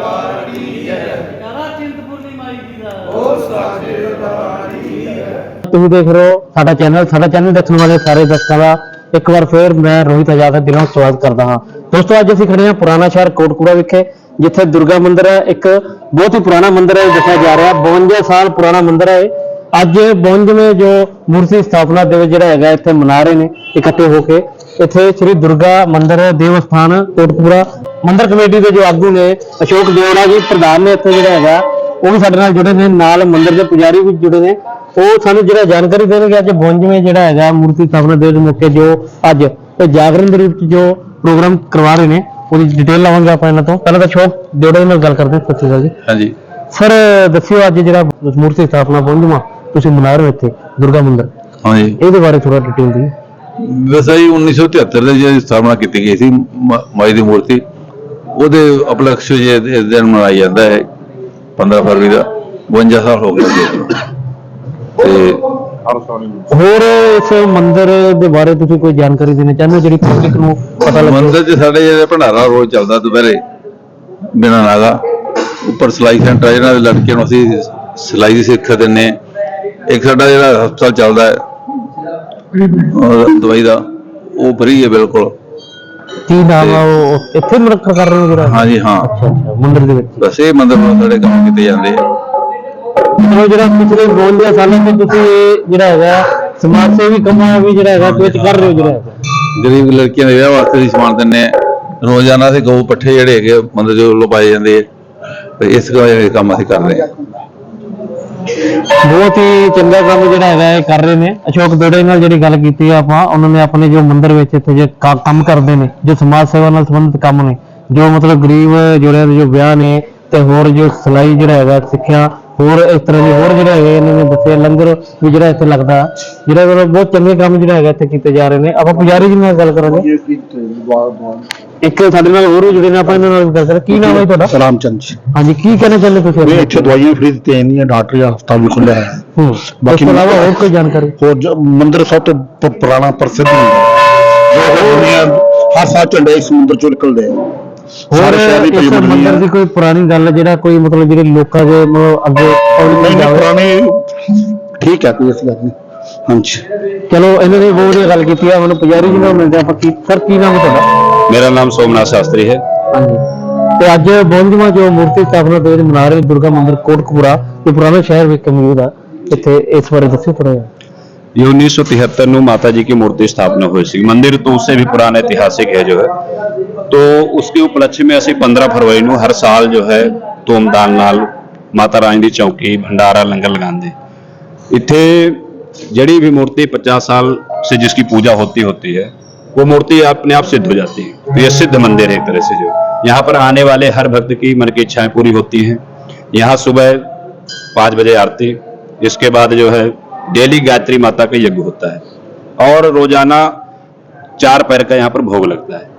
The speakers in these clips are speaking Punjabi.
ਕਰਾ ਚਿੰਤਪੁਰਨੀ ਮਾਈ ਜੀ ਦਾ ਤੁਸੀਂ ਦੇਖ ਰਹੇ ਹੋ ਸਾਡਾ ਚੈਨਲ ਸਾਡਾ ਚੈਨਲ ਦੇਖਣ ਵਾਲੇ ਸਾਰੇ ਦਰਸ਼ਕਾਂ ਦਾ ਇੱਕ ਵਾਰ ਫੇਰ ਮੈਂ ਰੋਹਿਤ ਆਜ਼ਾਦ ਦਾ ਦਿਲੋਂ ਸਵਾਗਤ ਕਰਦਾ ਹਾਂ। ਦੋਸਤੋ, ਅੱਜ ਅਸੀਂ ਖੜੇ ਹਾਂ ਪੁਰਾਣਾ ਸ਼ਹਿਰ ਕੋਟਕੂੜਾ ਵਿਖੇ, ਜਿੱਥੇ ਦੁਰਗਾ ਮੰਦਿਰ ਹੈ। ਇੱਕ ਬਹੁਤ ਹੀ ਪੁਰਾਣਾ ਮੰਦਿਰ ਹੈ ਦੱਸਿਆ ਜਾ ਰਿਹਾ। 52 ਸਾਲ ਪੁਰਾਣਾ ਮੰਦਿਰ ਹੈ ਇਹ। ਅੱਜ 52ਵੇਂ ਜੋ ਮੂਰਤੀ ਸਥਾਪਨਾ ਦਿਵਸ ਜਿਹੜਾ ਹੈਗਾ, ਇੱਥੇ ਮਨਾ ਰਹੇ ਨੇ ਇਕੱਠੇ ਹੋ ਕੇ। ਇੱਥੇ ਸ੍ਰੀ ਦੁਰਗਾ ਮੰਦਿਰ ਦੇਵ ਸਥਾਨ ਕੋਟਕੂੜਾ ਮੰਦਿਰ ਕਮੇਟੀ ਦੇ ਜੋ ਆਗੂ ਨੇ ਅਸ਼ੋਕ ਦੇਵਰਾ ਜੀ ਪ੍ਰਧਾਨ ਨੇ ਇੱਥੇ ਜਿਹੜਾ ਹੈਗਾ ਉਹ ਵੀ ਸਾਡੇ ਨਾਲ ਜੁੜੇ ਨੇ ਨਾਲ ਮੰਦਿਰ ਦੇ ਪੁਜਾਰੀ ਵੀ ਜੁੜੇ ਨੇ। ਉਹ ਸਾਨੂੰ ਜਿਹੜਾ ਜਾਣਕਾਰੀ ਦੇਣਗੇ ਅੱਜ 52ਵੇਂ ਜਿਹੜਾ ਹੈਗਾ ਮੂਰਤੀ ਸਥਾਪਨਾ ਦੇ ਮੌਕੇ ਜੋ ਅੱਜ ਤੇ ਜਾਗਰਣ ਦੇ ਰੂਪ ਚ ਜੋ ਪ੍ਰੋਗਰਾਮ ਕਰਵਾ ਰਹੇ ਨੇ ਉਹਦੀ ਡਿਟੇਲ ਲਵਾਂਗੇ ਆਪਾਂ ਇਹਨਾਂ ਤੋਂ। ਪਹਿਲਾਂ ਤਾਂ ਸ਼ੋਕ ਦੇਵੜੇ ਨਾਲ ਗੱਲ ਕਰਦੇ ਹਾਂ ਸਤਿ ਸ਼੍ਰੀ ਅਕਾਲ ਜੀ। ਹਾਂਜੀ। ਸਰ ਦੱਸਿਓ ਅੱਜ ਜਿਹੜਾ ਮੂਰਤੀ ਸਥਾਪਨਾ 52ਵਾਂ ਤੁਸੀਂ ਮਨਾ ਰਹੇ ਹੋ ਇੱਥੇ ਦੁਰਗਾ ਮੰਦਿਰ। ਹਾਂਜੀ। ਇਹਦੇ ਬਾਰੇ ਥੋੜਾ ਡਿਟੇਲ ਦਿਓ। ਵੈਸੇ ਹੀ 1973 ਦੇ ਜਿਹੜੀ ਸਥਾਪਨਾ ਕੀਤੀ ਗਈ ਸੀ ਮਾਈ ਦੀ ਮੂਰਤੀ ਉਹਦੇ ਉਪਲਕਸ਼ ਜੇ ਇਸ ਦਿਨ ਮਨਾਇਆ ਜਾਂਦਾ ਹੈ 15 ਫਰਵਰੀ ਦਾ 52 ਸਾਲ ਹੋ ਗਏ। ਤੇ ਹੋਰ ਇਸ ਮੰਦਿਰ ਦੇ ਬਾਰੇ ਤੁਸੀਂ ਕੋਈ ਜਾਣਕਾਰੀ ਦੇਣਾ ਚਾਹੁੰਦੇ ਹੋ ਜਿਹੜੀ ਪਬਲਿਕ ਨੂੰ ਪਤਾ ਲੱਗੇ ਮੰਦਿਰ 'ਚ ਸਾਡੇ ਜਿਹੜੇ ਭੰਡਾਰਾ ਰੋਜ਼ ਚੱਲਦਾ ਦੁਪਹਿਰੇ ਬਿਨਾਂ ਨਾਗਾ ਉੱਪਰ ਸਿਲਾਈ ਸੈਂਟਰ ਹੈ ਜਿਹਨਾਂ ਦੇ ਲੜਕਿਆਂ ਨੂੰ ਅਸੀਂ ਸਿਲਾਈ ਦੀ ਸਿੱਖਿਆ ਦਿੰਨੇ। ਇੱਕ ਸਾਡਾ ਜਿਹੜਾ ਹਸਪਤਾਲ ਚੱਲਦਾ ਹੈ ਦਵਾਈ ਦਾ ਉਹ ਫ੍ਰੀ ਹੈ ਬਿਲਕੁਲ। ਕੀ ਨਾਮ ਆ ਉਹ? ਇੱਥੇ ਮਰਕ ਕਰ ਰਹੇ ਹੋ ਜਿਹੜਾ? ਹਾਂਜੀ ਹਾਂ। ਅੱਛਾ ਅੱਛਾ ਮੰਦਿਰ ਦੇ ਵਿੱਚ। ਬਸ ਇਹ ਮੰਦਿਰ ਨਾਲ ਸਾਡੇ ਕੰਮ ਕੀਤੇ ਜਾਂਦੇ ਆ। ਉਹ ਜਿਹੜਾ ਪਿਛਲੇ 52 ਸਾਲਾਂ ਤੋਂ ਤੁਸੀਂ ਇਹ ਜਿਹੜਾ ਹੈਗਾ ਸਮਾਜ ਸੇਵੀ ਕੰਮਾਂ ਵੀ ਜਿਹੜਾ ਹੈਗਾ ਵਿੱਚ ਕਰ ਰਹੇ ਹੋ ਜਿਹੜਾ ਹੈਗਾ। ਗਰੀਬ ਲੜਕੀਆਂ ਦੇ ਵਿਆਹ ਵਾਸਤੇ ਵੀ ਸਮਾਨ ਦਿੰਨੇ ਆ। ਰੋਜ਼ਾਨਾ ਦੇ ਗਊ ਪੱਠੇ ਜਿਹੜੇ ਹੈਗੇ ਮੰਦਰ ਜੋ ਲਪਾਏ ਜਾਂਦੇ ਆ। ਤੇ ਇਸ ਕਰਕੇ ਇਹ ਕੰਮ ਅਸੀਂ ਕਰ ਰਹੇ ਹਾਂ ਬਹੁਤ ਹੀ ਚੰਗਾ ਕੰਮ ਜਿਹੜਾ ਹੈਗਾ ਇਹ ਕਰ ਰਹੇ ਨੇ। ਅਸ਼ੋਕ ਦੋੜੇ ਨਾਲ ਜਿਹੜੀ ਗੱਲ ਕੀਤੀ ਆ ਆਪਾਂ, ਉਹਨਾਂ ਨੇ ਆਪਣੇ ਜੋ ਮੰਦਿਰ ਵਿੱਚ ਇੱਥੇ ਜੇ ਕੰਮ ਕਰਦੇ ਨੇ, ਜੋ ਸਮਾਜ ਸੇਵਾ ਨਾਲ ਸੰਬੰਧਿਤ ਕੰਮ ਨੇ, ਜੋ ਮਤਲਬ ਗਰੀਬ ਜੋੜਿਆਂ ਦੇ ਜੋ ਵਿਆਹ ਨੇ ਤੇ ਹੋਰ ਜੋ ਸਿਲਾਈ ਜਿਹੜਾ ਹੈਗਾ ਸਿੱਖਿਆ ਹੋਰ ਇਸ ਤਰ੍ਹਾਂ ਦੇ ਹੋਰ ਜਿਹੜੇ ਹੈਗੇ ਇਹਨਾਂ ਨੇ ਦੱਸਿਆ ਲੰਗਰ ਵੀ ਜਿਹੜਾ ਇੱਥੇ ਲੱਗਦਾ ਜਿਹੜਾ ਮਤਲਬ ਬਹੁਤ ਚੰਗੇ ਕੰਮ ਜਿਹੜਾ ਹੈਗਾ ਇੱਥੇ ਕੀਤੇ ਜਾ ਰਹੇ ਨੇ। ਆਪਾਂ ਪੁਜਾਰੀ ਜੀ ਨਾਲ ਗੱਲ ਕਰਾਂਗੇ। ਇੱਕ ਸਾਡੇ ਨਾਲ ਹੋਰ ਵੀ ਜੁੜੇ ਨੇ ਆਪਾਂ ਇਹਨਾਂ ਨਾਲ ਵੀ ਗੱਲ ਕਰਾਂਗੇ। ਕੀ ਨਾਮ ਹੈ ਤੁਹਾਡਾ? ਰਾਮਚੰਦ ਜੀ। ਹਾਂਜੀ ਕੀ ਕਹਿਣਾ ਚਾਹੁੰਦੇ ਤੁਸੀਂ? ਮੈਂ ਇੱਥੇ ਦਵਾਈਆਂ ਫ੍ਰੀ ਦਿੱਤੀਆਂ ਜਾਂਦੀਆਂ ਡਾਕਟਰ ਜਾਂ ਹਸਪਤਾਲ ਵੀ ਖੁੱਲਿਆ ਹੈ। ਹੂੰ ਇਸ ਬਾਕੀ ਤੋਂ ਇਲਾਵਾ ਹੋਰ ਕੋਈ ਜਾਣਕਾਰੀ? ਹੋਰ ਜੋ ਮੰਦਿਰ ਸਭ ਤੋਂ ਪ- ਪੁਰਾਣਾ ਪ੍ਰਸਿੱਧ ਮੰਦਿਰ ਜੋ ਦੁਨੀਆ ਹਰ ਸਾਲ ਝੰਡੇ ਇਸ ਮੰਦਿਰ ਚੋਂ ਨਿਕਲਦੇ ਆ। ਹੋਰ ਸਾਰੇ ਸ਼ਹਿਰ ਦੀ ਇਸ ਭਜਨ ਮੰਦਿਰ ਮੰਡਲੀਆਂ ਦੀ ਕੋਈ ਪੁਰਾਣੀ ਗੱਲ ਜਿਹੜਾ ਕੋਈ ਮਤਲਬ ਜਿਹੜੇ ਲੋਕਾਂ ਦੇ ਮਤਲਬ ਅੱਗੇ public ਨਹੀਂ ਨਹੀਂ ਜਾਵੇ ਪੁਰਾਣੇ ਠੀਕ ਹੈ ਕੋਈ ਇਸ ਗੱਲ ਨਹੀਂ ਹਾਂਜੀ ਚਲੋ ਇਹਨਾਂ ਨੇ ਬਹੁਤ ਵਧੀਆ ਗੱਲ ਕੀਤੀ ਆ ਮੈਨੂੰ ਪੁਜਾਰੀ ਜੀ ਨਾਲ ਮਿਲਦੇ ਆਪਾਂ ਕੀ ਸਰ ਕੀ ਨਾਮ ਹੈ ਤੁਹਾਡਾ मेरा नाम सोमनाथ शास्त्री है ਹਾਂਜੀ ਤੇ ਅੱਜ ਬੋਂਜਵਾ ਜੋ ਮੂਰਤੀ ਸਥਾਪਨਾ ਦਿਵਸ ਮਨਾ ਰਹੇ ਦੁਰਗਾ ਮੰਦਿਰ ਕੋਟਕਪੂਰਾ ਇਹ ਪੁਰਾਣੇ ਸ਼ਹਿਰ ਵਿੱਚ ਮੌਜੂਦ ਆ ਇੱਥੇ ਇਸ ਬਾਰੇ ਦੱਸਿਓ ਥੋੜਾ ਜਿਹਾ ये 1973 ਨੂੰ ਮਾਤਾ ਜੀ की मूर्ति स्थापना हुई सी मंदिर तो उससे भी पुराना ऐतिहासिक है जो है तो उसके उपलक्ष्य में ਅਸੀਂ 15 ਫਰਵਰੀ ਨੂੰ ਹਰ ਸਾਲ ਜੋ ਹੈ ਧੂਮਧਾਮ ਨਾਲ ਮਾਤਾ ਰਾਣੀ ਦੀ ਚੌਕੀ ਭੰਡਾਰਾ ਲੰਗਰ ਲਗਾਉਂਦੇ ਇੱਥੇ ਜਿਹੜੀ भी मूर्ति 50 साल से जिसकी पूजा होती होती है वो मूर्ति अपने आप सिद्ध हो जाती है तो ये सिद्ध मंदिर है एक तरह से जो यहाँ पर आने वाले हर भक्त की मन की इच्छाएं पूरी होती हैं यहाँ सुबह पाँच बजे आरती इसके बाद जो है डेली गायत्री माता का यज्ञ होता है और रोजाना चार पैर का यहाँ पर भोग लगता है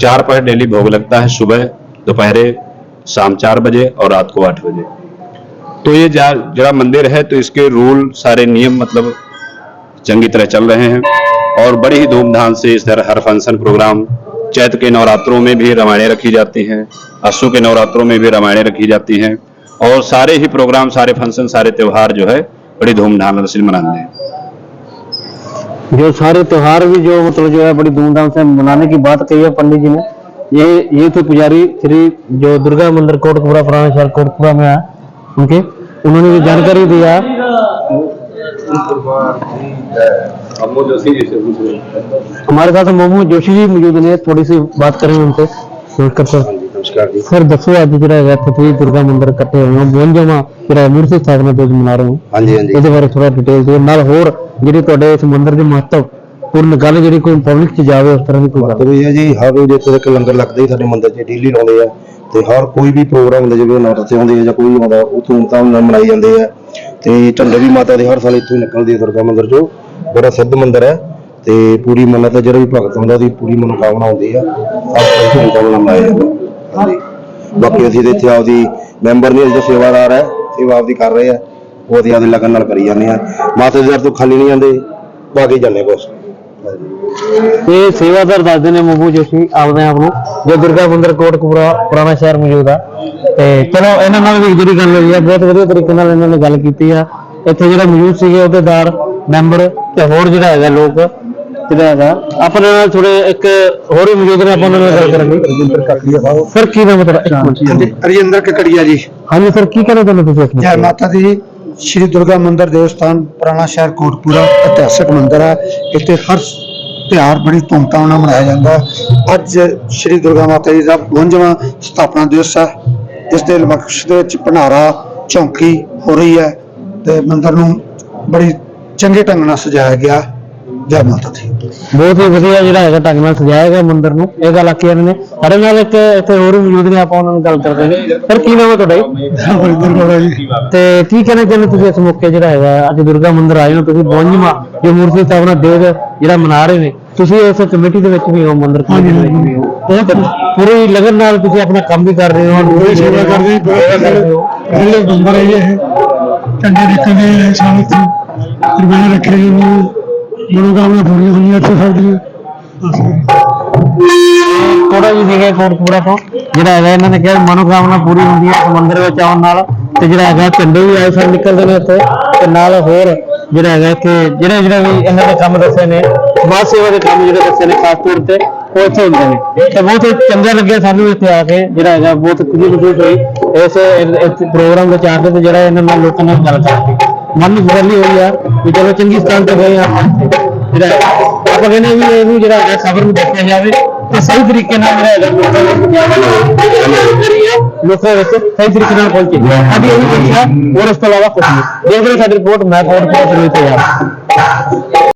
चार पैर डेली भोग लगता है सुबह, दोपहरे, शाम चार बजे और रात को आठ बजे। तो ये जरा मंदिर है तो इसके रूल सारे नियम मतलब चंगी तरह चल रहे हैं। और बड़ी ही धूमधाम से इस तरह हर फ़ंक्शन प्रोग्राम चैत्र के नवरात्रों में भी रामायणें रखी जाती हैं असु के नवरात्रों में भी रामायणें रखी जाती हैं। और सारे ही प्रोग्राम, सारे फ़ंक्शन, सारे त्योहार जो है, बड़ी धूमधाम से मनाते हैं। जो सारे त्योहार भी जो मतलब जो है बड़ी धूमधाम से मनाने की बात कही है पंडित जी ने। ये ये थे पुजारी श्री जो दुर्गा मंदिर कोटकपुरा पुराना शहर कोटकपुरा में है उनके उन्होंने ये जानकारी दिया हमारे साथ मोमो जोशी जी मौजूद ने थोड़ी सी बात करें उनसे। नमस्कार सर सर दसो अब जरा पृथ्वी दुर्गा मंदिर कट्ठे हुए हैं जरा मूर्ति स्थापना दिवस मना रहे हैं। हाँ जी हाँ जी। बारे थोड़ा डिटेल दो। ਜਿਹੜੀ ਤੁਹਾਡੇ ਇਸ ਦੇ ਮਹੱਤਵਪੂਰਨ ਗੱਲ ਜਿਹੜੀ ਕੋਈ ਪਬਲਿਕ ਚ ਜਾਵੇ, ਉਸ ਤਰ੍ਹਾਂ ਦੀ ਕੋਈ ਗੱਲ ਵੀ ਹੈ ਜੀ, ਹਰ ਰੋਜ਼ ਇੱਥੇ ਤੱਕ ਲੰਗਰ ਲੱਗਦਾ ਹੀ ਸਾਡੇ ਮੰਦਿਰ 'ਚ ਡੇਲੀ ਲਾਉਂਦੇ ਆ ਤੇ ਹਰ ਕੋਈ ਵੀ ਪ੍ਰੋਗਰਾਮ ਹੁੰਦਾ, ਜਿਵੇਂ ਨਵਰਾਤੇ ਆਉਂਦੇ ਆ ਜਾਂ ਕੋਈ ਵੀ ਆਉਂਦਾ, ਉਹ ਧੂਮਧਾਮ ਨਾਲ ਮਨਾਏ ਜਾਂਦੇ ਆ। ਤੇ ਝੰਡੇ ਵੀ ਮਾਤਾ ਦੇ ਹਰ ਸਾਲ ਇੱਥੋਂ ਹੀ ਨਿਕਲਦੇ ਆ ਦੁਰਗਾ ਮੰਦਿਰ 'ਚੋਂ। ਬੜਾ ਸਿੱਧ ਮੰਦਿਰ ਹੈ ਤੇ ਪੂਰੀ ਮੰਨਤ ਹੈ ਜਿਹੜਾ ਵੀ ਭਗਤ ਹੁੰਦਾ, ਉਹਦੀ ਪੂਰੀ ਮਨੋਕਾਮਨਾ ਹੁੰਦੀ ਆ। ਹਰ ਧੂਮਧਾਮ ਨਾਲ ਮਨਾਇਆ ਜਾਂਦਾ। ਹਾਂਜੀ ਬਾਕੀ ਅਸੀਂ ਤੇ ਇੱਥੇ ਆਪਦੀ ਮੈਂਬਰ ਨੇ ਜੋ ਸੇਵਾਦਾਰ ਹੈ ਸੇਵਾ ਆਪਦੀ ਕਰ ਰਹੇ ਆ। ਉਹ ਅਸੀਂ ਆਪਦੀ ਲਗਨ ਨਾਲ ਕਰੀ ਜਾਂਦੇ ਆ। ਮਾਤਾ ਦੇ ਦਰ ਤੋਂ ਖਾਲੀ ਨਹੀਂ ਜਾਂਦੇ। ਬਾਕੀ ਜਾਂਦੇ ਬਸ। ਹਾਂਜੀ ਇਹ ਸੇਵਾਦਾਰ ਦੱਸਦੇ ਨੇ ਮੋਬੂ ਜੋਸ਼ੀ ਆਪਦੇ ਆਪ ਨੂੰ। ਜੋ ਦੁਰਗਾ ਮੰਦਿਰ ਕੋਟਕਪੂਰਾ ਪੁਰਾਣਾ ਸ਼ਹਿਰ ਮੌਜੂਦ ਆ। ਤੇ ਚਲੋ ਇਹਨਾਂ ਨਾਲ ਵੀ ਜਿਹੜੀ ਗੱਲ ਹੋਈ ਆ। ਬਹੁਤ ਵਧੀਆ ਤਰੀਕੇ ਨਾਲ ਇਹਨਾਂ ਨੇ ਗੱਲ ਕੀਤੀ ਆ। ਇੱਥੇ ਜਿਹੜਾ ਮੌਜੂਦ ਸੀਗੇ ਅਹੁਦੇਦਾਰ ਮੈਂਬਰ ਤੇ ਹੋਰ ਜਿਹੜਾ ਹੈਗਾ ਲੋਕ ਜਿਹੜਾ ਹੈਗਾ ਆਪਣੇ ਨਾਲ ਥੋੜੇ ਇੱਕ ਹੋਰ ਵੀ ਮੌਜੂਦ ਨੇ ਆਪਾਂ ਉਹਨਾਂ ਨਾਲ ਗੱਲ ਕਰਾਂਗੇ ਰਜਿੰਦਰ ਕਾਕੜੀਆ ਸਰ ਕੀ ਨਾਮ ਹੈ ਤੁਹਾਡਾ? ਇੱਕ ਮਿੰਟ। ਰਜਿੰਦਰ ਕਕੜੀਆ ਜੀ। ਹਾਂਜੀ ਸਰ ਕੀ ਕਹਿਣਾ ਚਾਹੁੰਦੇ ਤੁਸੀਂ ਜੈ? ਮਾਤਾ ਦੀ ਸ਼੍ਰੀ ਦੁਰਗਾ ਮੰਦਿਰ ਦੇਵਸਥਾਨ, ਪੁਰਾਣਾ ਸ਼ਹਿਰ ਕੋਟਪੂਰਾ, ਇਤਿਹਾਸਕ ਮੰਦਿਰ ਹੈ। ਇੱਥੇ ਹਰ ਤਿਉਹਾਰ ਬੜੀ ਧੂਮਧਾਮ ਨਾਲ ਮਨਾਇਆ ਜਾਂਦਾ ਹੈ। ਅੱਜ ਸ਼੍ਰੀ ਦੁਰਗਾ ਮਾਤਾ ਜੀ ਦਾ 52ਵਾਂ ਸਥਾਪਨਾ ਦਿਵਸ ਹੈ। ਇਸ ਦੇ ਲਕਸ਼ ਦੇ ਵਿੱਚ ਭੰਡਾਰਾ, ਚੌਂਕੀ ਹੋ ਰਹੀ ਹੈ ਤੇ ਮੰਦਿਰ ਨੂੰ ਬੜੀ ਚੰਗੇ ਢੰਗ ਨਾਲ ਸਜਾਇਆ ਗਿਆ ਜੈ ਮਾਤਾ ਦੀ। ਬਹੁਤ ਹੀ ਵਧੀਆ ਜਿਹੜਾ ਹੈਗਾ ਢੰਗ ਨਾਲ ਸਜਾਇਆ ਗਿਆ ਮੰਦਿਰ ਨੂੰ ਇਹ ਗੱਲ ਆਖੀ ਇਹਨਾਂ ਨੇ। ਸਾਡੇ ਨਾਲ ਇੱਕ ਇੱਥੇ ਹੋਰ ਵੀ ਮੌਜੂਦ ਨੇ ਆਪਾਂ ਉਹਨਾਂ ਨਾਲ ਗੱਲ ਕਰਦੇ ਨੇ ਸਰ ਕੀ ਨਾਮ ਹੈ ਤੁਹਾਡਾ ਜੀ? ਬਰਿੰਦਰ ਗੋੜਾ ਜੀ। ਤੇ ਕੀ ਕਹਿਣਾ ਚਾਹੁੰਦੇ ਤੁਸੀਂ ਇਸ ਮੌਕੇ ਜਿਹੜਾ ਹੈਗਾ? ਅੱਜ ਦੁਰਗਾ ਮੰਦਿਰ ਆਏ ਹੋ ਤੁਸੀਂ ਬੋਂਜਮਾ ਜੋ ਮੂਰਤੀ ਸਥਾਪਨਾ ਦਿਵਸ ਜਿਹੜਾ ਮਨਾ ਰਹੇ ਨੇ ਤੁਸੀਂ ਇਸ ਕਮੇਟੀ ਦੇ ਵਿੱਚ ਵੀ ਹੋ ਮੰਦਿਰ ਕਮੇਟੀ ਦੇ ਵਿੱਚ ਵੀ ਹੋ। ਪੂਰੀ ਲਗਨ ਨਾਲ ਤੁਸੀਂ ਆਪਣਾ ਕੰਮ ਵੀ ਕਰ ਰਹੇ ਹੋ ਪੂਰੀ ਸੇਵਾ ਕਰਦੇ ਹੋ। ਪਹਿਲੇ ਨੰਬਰ ਹੈ ਇਹ। ਚੰਗੇ ਨਿਕਲਦੇ ਸਾਲ ਤੋਂ ਕੁਰਬਾਨੀ ਰੱਖ ਰਹੇ ਨੇ ਮਨੋਕਾਮਨਾ ਪੂਰੀਆਂ ਹੋਈਆਂ ਇੱਥੇ ਸਭ ਦੀਆਂ। ਕੋੜਾ ਜੀ ਸੀਗੇ ਕੋਟਪੂਰਾ ਤੋਂ ਜਿਹੜਾ ਹੈਗਾ ਇਹਨਾਂ ਨੇ ਕਿਹਾ ਮਨੋਕਾਮਨਾ ਪੂਰੀ ਹੁੰਦੀ ਹੈ ਇਸ ਵਿੱਚ ਆਉਣ ਨਾਲ, ਤੇ ਜਿਹੜਾ ਹੈਗਾ ਝੰਡੇ ਵੀ ਆਏ ਸਾਲ ਨਿਕਲਦੇ ਨੇ ਇੱਥੇ, ਤੇ ਨਾਲ ਹੋਰ ਜਿਹੜਾ ਹੈਗਾ ਇੱਥੇ ਜਿਹੜੇ ਜਿਹੜੇ ਵੀ ਇਹਨਾਂ ਦੇ ਕੰਮ ਦੱਸੇ ਨੇ, ਸਮਾਜ ਸੇਵਾ ਦੇ ਕੰਮ ਜਿਹੜੇ ਦੱਸੇ ਨੇ, ਖਾਸ ਤੌਰ ਤੇ ਉਹ ਇੱਥੇ ਹੁੰਦੇ ਨੇ। ਤੇ ਬਹੁਤ ਚੰਗਾ ਲੱਗਿਆ ਸਾਨੂੰ ਇੱਥੇ ਆ ਕੇ, ਜਿਹੜਾ ਹੈਗਾ ਬਹੁਤ ਖੁਸ਼ੀ ਮਹਿਸੂਸ ਹੋਈ ਇਸ ਇਸ ਪ੍ਰੋਗਰਾਮ ਵਿੱਚ ਆ ਕੇ ਤੇ ਜਿਹੜਾ ਇਹਨਾਂ ਨਾਲ ਲੋਕਾਂ ਨਾਲ ਗੱਲ ਕਰਕੇ ਮਨ ਨੂੰ ਤਸੱਲੀ ਹੋਈ ਆ ਕਿ ਚਲੋ ਚੰਗੀ ਸਥਾਨ ਤੇ ਗਏ ਆ। ਜਿਹੜਾ ਆਪਾਂ ਕਹਿੰਦੇ ਵੀ ਇਹਨੂੰ ਜਿਹੜਾ ਹੈਗਾ ਖਬਰ ਨੂੰ ਦੇਖਿਆ ਜਾਵੇ, ਤੇ ਸਹੀ ਤਰੀਕੇ ਨਾਲ ਜਿਹੜਾ ਲੋਕਾਂ ਵਿੱਚ ਸਹੀ ਤਰੀਕੇ ਨਾਲ ਪਹੁੰਚੇ। ਸਾਡੀ ਇਹ ਵੀ ਹੈ ਹੋਰ ਇਸ ਤੋਂ ਇਲਾਵਾ ਕੁਝ ਨਹੀਂ। ਦੇਖ ਰਹੇ ਸਾਡੀ ਰਿਪੋਰਟ ਮੈਂ ਕੋਟ ਕੋਟ ਤੇ ਯਾਰ